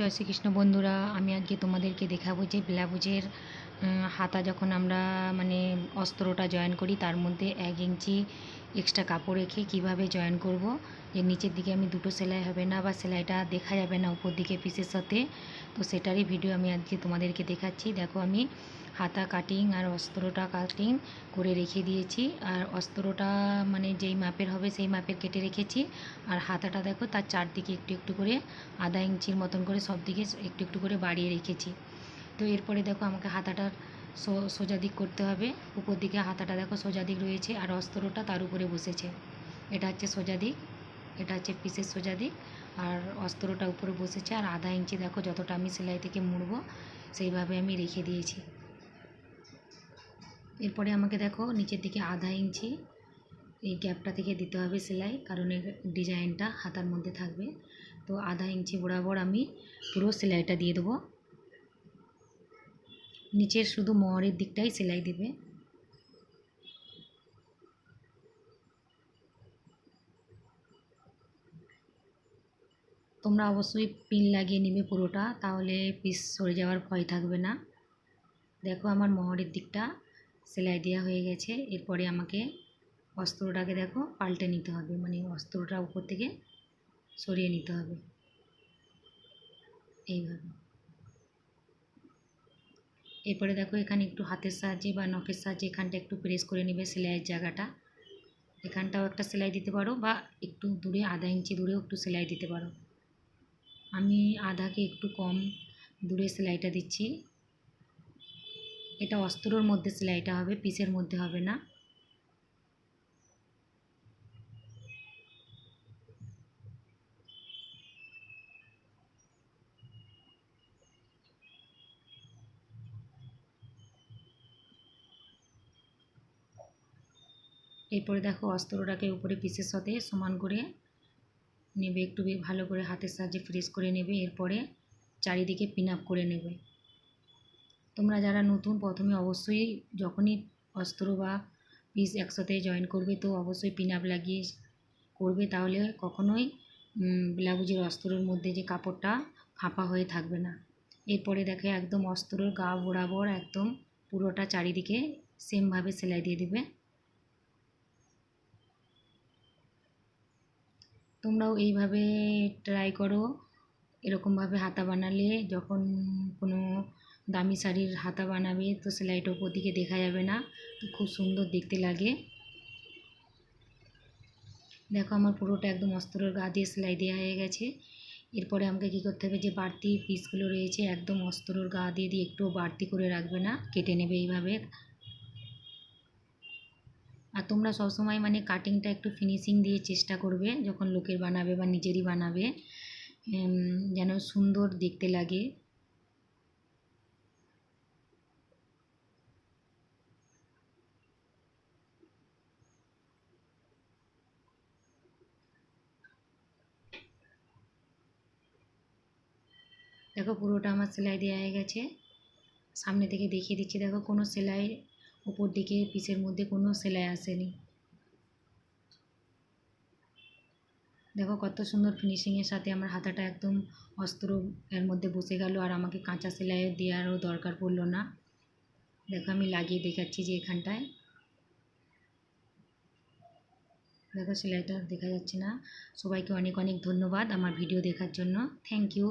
জয় শ্রীকৃষ্ণ বন্ধুরা আমি আজকে তোমাদেরকে দেখাবো যে ব্লাউজের হাতা যখন আমরা মানে অস্ত্রটা জয়েন করি, তার মধ্যে এক ইঞ্চি এক্সট্রা কাপড় রেখে কীভাবে জয়েন করব, যে নিচের দিকে আমি দুটো সেলাই হবে না বা সেলাইটা দেখা যাবে না উপর দিকে পিসের সাথে, তো সেটারই ভিডিও আমি আজকে তোমাদেরকে দেখাচ্ছি। দেখো, আমি হাতা কাটিং আর অস্ত্রটা কাটিং করে রেখে দিয়েছি। আর অস্ত্রটা মানে যেই মাপের হবে, সেই মাপের কেটে রেখেছি। আর হাতাটা দেখো, তার চারদিকে একটু একটু করে, আধা ইঞ্চির মতন করে সব দিকে একটু একটু করে বাড়িয়ে রেখেছি। তো এরপরে দেখো আমাকে হাতাটার সোজা দিক করতে হবে। উপর দিকে হাতাটা দেখো সোজা দিক রয়েছে আর অস্ত্রটা তার উপরে বসেছে। এটা হচ্ছে সোজা দিক, এটা হচ্ছে পিসের সোজা দিক আর অস্ত্রটা উপরে বসেছে আর আধা ইঞ্চি দেখো যতটা আমি সেলাই থেকে মুড়বো সেইভাবে আমি রেখে দিয়েছি। এরপরে আমাকে দেখো নিচের দিকে আধা ইঞ্চি এই গ্যাপটা থেকে দিতে হবে সেলাই কারণ এর ডিজাইনটা হাতার মধ্যে থাকবে। তো আধা ইঞ্চি বরাবর আমি পুরো সেলাইটা দিয়ে দেবো। নিচের শুধু মোহরের দিকটাই সেলাই দেবে। তোমরা অবশ্যই পিন লাগিয়ে নেবে পুরোটা, তাহলে পিস সরে যাওয়ার ভয় থাকবে না। দেখো আমার মোহরের দিকটা সেলাই দেওয়া হয়ে গেছে, এরপরে আমাকে অস্ত্রটাকে দেখো পাল্টে নিতে হবে মানে অস্ত্রটা উপর থেকে সরিয়ে নিতে হবে। এইভাবে। এরপরে দেখো এখানে একটু হাতের সাহায্যে বা নখের সাহায্যে এখানটা একটু প্রেস করে নেবে সেলাইয়ের জায়গাটা। এখানটাও একটা সেলাই দিতে পারো বা একটু দূরে আধা ইঞ্চি দূরেও একটু সেলাই দিতে পারো। আমি আধাকে একটু কম দূরে সেলাইটা দিচ্ছি। এটা অস্ত্রর মধ্যে সেলাইটা হবে, পিসের মধ্যে হবে না। এরপরে দেখো অস্ত্রটাকে উপরে পিসের সাথে সমান করে নেবে, একটু ভালো করে হাতের সাহায্যে প্রেস করে নেবে, এরপরে চারিদিকে পিন আপ করে নেবে। তোমরা যারা নতুন, প্রথমে অবশ্যই যখনই অস্ত্র বা পিস একসাথে জয়েন করবে, তো অবশ্যই পিন আপ লাগিয়ে করবে, তাহলে কখনোই ব্লাউজের অস্ত্রের মধ্যে যে কাপড়টা ফাঁপা হয়ে থাকবে না। এরপরে দেখে একদম অস্ত্রর গা বরাবর একদম পুরোটা চারিদিকে সেমভাবে সেলাই দিয়ে দিবে। তোমরাও এইভাবে ট্রাই করো। এরকমভাবে হাতা বানালে যখন কোনো দামি শাড়ির হাতা বানাবে, তো সেলাইটা ওপর দিকে দেখা যাবে না। তো খুব সুন্দর দেখতে লাগে। দেখো আমার পুরোটা একদম অস্ত্রের গা দিয়ে সেলাই দেওয়া হয়ে গেছে। এরপরে আমাকে কী করতে হবে, যে বাড়তি পিসগুলো রয়েছে, একদম অস্ত্রর গা দিয়ে দিয়ে একটু বাড়তি করে রাখবে না। কেটে নেবে এইভাবে। আর তোমরা সবসময় মানে কাটিংটা একটু ফিনিশিং দিয়ে চেষ্টা করবে, যখন লোকের বানাবে বা নিজেরই বানাবে যেন সুন্দর দেখতে লাগে। দেখো পুরোটা আমার সেলাই দেওয়া হয়ে গেছে। সামনে থেকে দেখিয়ে দিচ্ছি, দেখো কোনো সেলাই উপর দিকে পিসের মধ্যে কোনো সেলাই আসেনি। দেখো কত সুন্দর ফিনিশিংয়ের সাথে আমার হাতাটা একদম অস্ত্র এর মধ্যে বসে গেল আর আমাকে কাঁচা সেলাই দেওয়ারও দরকার পড়ল না। দেখো আমি লাগিয়ে দেখাচ্ছি যে এখানটায়। দেখো সেলাইটা দেখা যাচ্ছে না। সবাইকে অনেক অনেক ধন্যবাদ আমার ভিডিও দেখার জন্য। Thank you